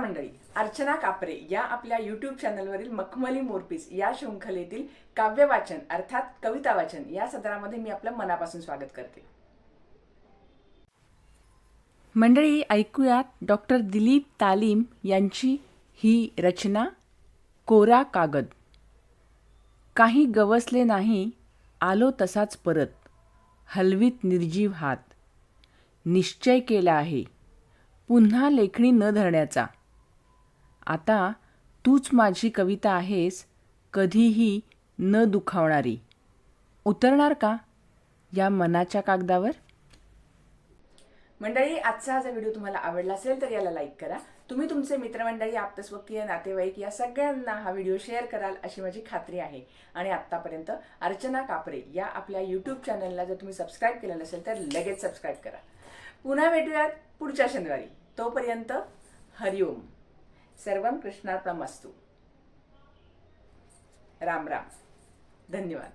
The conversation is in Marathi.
मंडळी. अर्चना कापरे या आपल्या यूट्यूब चॅनलवरील मखमली मोरपीस या शृंखलेतील काव्य वाचन अर्थात कविता वाचन या सदरामध्ये मी आपलं मनापासून स्वागत करते. मंडळी ऐकूयात डॉक्टर दिलीप तालीम यांची ही रचना कोरा कागद. काही गवसले नाही आलो तसाच परत. हलवीत निर्जीव हात. निश्चय केला आहे. पुन्हा लेखणी न धरण्याचा. आता तूच माझी कविता आहेस कधीही न दुखावणारी. उतरणार का या मनाच्या कागदावर? मंडळी आजचा हा जर व्हिडिओ तुम्हाला आवडला असेल तर याला लाईक करा. तुम्ही तुमचे मित्रमंडळी आप्तस्वकीय नातेवाईक या सगळ्यांना हा व्हिडिओ शेअर कराल अशी माझी खात्री आहे. आणि आत्तापर्यंत अर्चना कापरे या आपल्या यूट्यूब चॅनलला जर तुम्ही सबस्क्राईब केलं असेल तर लगेच सबस्क्राईब करा. पुन्हा भेटूयात पुढच्या शनिवारी. तोपर्यंत हरिओम. सर्व कृष्णार्पणमस्तू. राम राम. धन्यवाद.